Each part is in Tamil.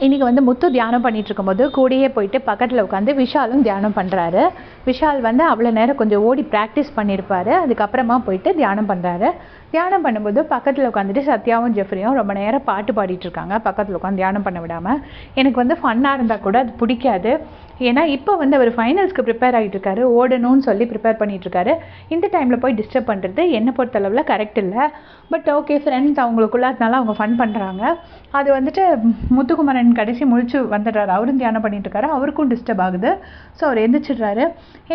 இன்றைக்கி வந்து முத்து தியானம் பண்ணிகிட்டு இருக்கும்போது கூடயே போயிட்டு பக்கத்தில் உட்காந்து விஷாலும் தியானம் பண்ணுறாரு விஷால் வந்து அவ்வளோ நேரம் கொஞ்சம் ஓடி ப்ராக்டிஸ் பண்ணியிருப்பாரு அதுக்கப்புறமா போயிட்டு தியானம் பண்ணுறாரு தியானம் பண்ணும்போது பக்கத்தில் உட்காந்துட்டு சத்யாவும் ஜெஃப்ரியும் ரொம்ப நேரம் பாட்டு பாடிட்டு இருக்காங்க. பக்கத்தில் உட்காந்து தியானம் பண்ண விடாமல் எனக்கு வந்து ஃபன்னாக இருந்தால் கூட அது பிடிக்காது. ஏன்னா இப்போ வந்து அவர் ஃபைனல்ஸ்க்கு ப்ரிப்பேர் ஆகிட்டு இருக்காரு ஓடணும்னு சொல்லி ப்ரிப்பேர் பண்ணிகிட்ருக்காரு இருக்காரு இந்த டைமில் போய் டிஸ்டர்ப் பண்ணுறது என்னை பொறுத்தளவில் கரெக்ட் இல்லை. பட் ஓகே ஃப்ரெண்ட்ஸ் அவங்களுக்குள்ள அதனால அவங்க ஃபன் பண்ணுறாங்க அது வந்துட்டு முத்துக்குமரன் கடைசி முழிச்சு வந்துடுறாரு. அவரும் தியானம் பண்ணிட்டு இருக்காரு அவருக்கும் டிஸ்டர்ப் ஆகுது. ஸோ அவர் எந்திரிச்சிடுறாரு.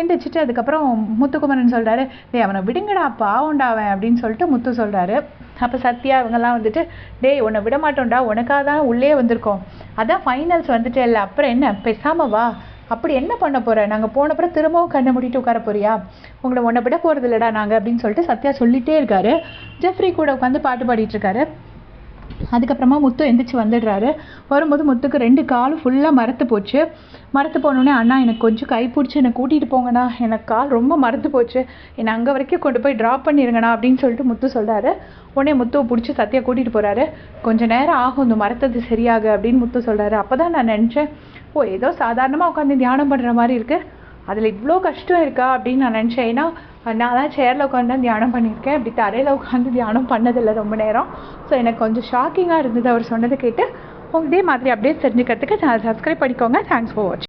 எந்திரிச்சிட்டு அதுக்கப்புறம் முத்துக்குமரன் சொல்கிறாரு டேய் அவனை விடுங்கடா பாவம்டா அவன் அப்படின்னு சொல்லிட்டு முத்து சொல்கிறாரு அப்போ சத்யா இவங்கெல்லாம் வந்துட்டு டேய் உன்னை விட மாட்டோம்டா உனக்காக தான் உள்ளே வந்திருக்கோம். அதான் ஃபைனல்ஸ் வந்துட்டு இல்லை அப்புறம் என்ன? பேசாமல் வா. அப்படி என்ன பண்ண போகிற நாங்கள் போனப்புறம் திரும்பவும் கண்ணை மூடிட்டு உட்கார போறியா? உங்களை ஒன்றை விட போகிறது இல்லைடா நாங்கள் அப்படின்னு சொல்லிட்டு சத்யா சொல்லிகிட்டே இருக்காரு. ஜெஃப்ரி கூட உட்காந்து பாட்டு பாடிட்டு இருக்காரு. அதுக்கப்புறமா முத்து எந்திரிச்சு வந்துடுறாரு. வரும்போது முத்துக்கு ரெண்டு காலும் ஃபுல்லாக மரத்து போச்சு. மரத்து போனோடனே அண்ணா எனக்கு கொஞ்சம் கை பிடிச்சி என்னை கூட்டிகிட்டு போங்கண்ணா. எனக்கு கால் ரொம்ப மரத்து போச்சு. என்னை அங்கே வரைக்கும் கொண்டு போய் ட்ராப் பண்ணிடுங்கண்ணா அப்படின்னு சொல்லிட்டு முத்து சொல்கிறாரு உடனே முத்துவை பிடிச்சி சத்தியா கூட்டிகிட்டு போகிறாரு கொஞ்சம் நேரம் ஆகும் இந்த மரத்தது சரியாக அப்படின்னு முத்து சொல்கிறாரு அப்போ தான் நான் நினச்சேன். ஓ ஏதோ சாதாரணமாக உட்காந்து தியானம் பண்ணுற மாதிரி இருக்குது அதில் இவ்வளோ கஷ்டம் இருக்கா? அப்படின்னு நான் நினச்சேன். ஏன்னா நான் தான் சேரில் உட்காந்து தான் தியானம் பண்ணியிருக்கேன். இப்படி தரையில் உட்காந்து தியானம் பண்ணதில்லை ரொம்ப நேரம். ஸோ எனக்கு கொஞ்சம் ஷாக்கிங்காக இருந்தது அவர் சொன்னதை கேட்டு இதே மாதிரி அப்படியே தெரிஞ்சுக்கிறதுக்கு நான் சப்ஸ்கிரைப் பண்ணிக்கோங்க. தேங்க்ஸ் ஃபார் வாட்சிங்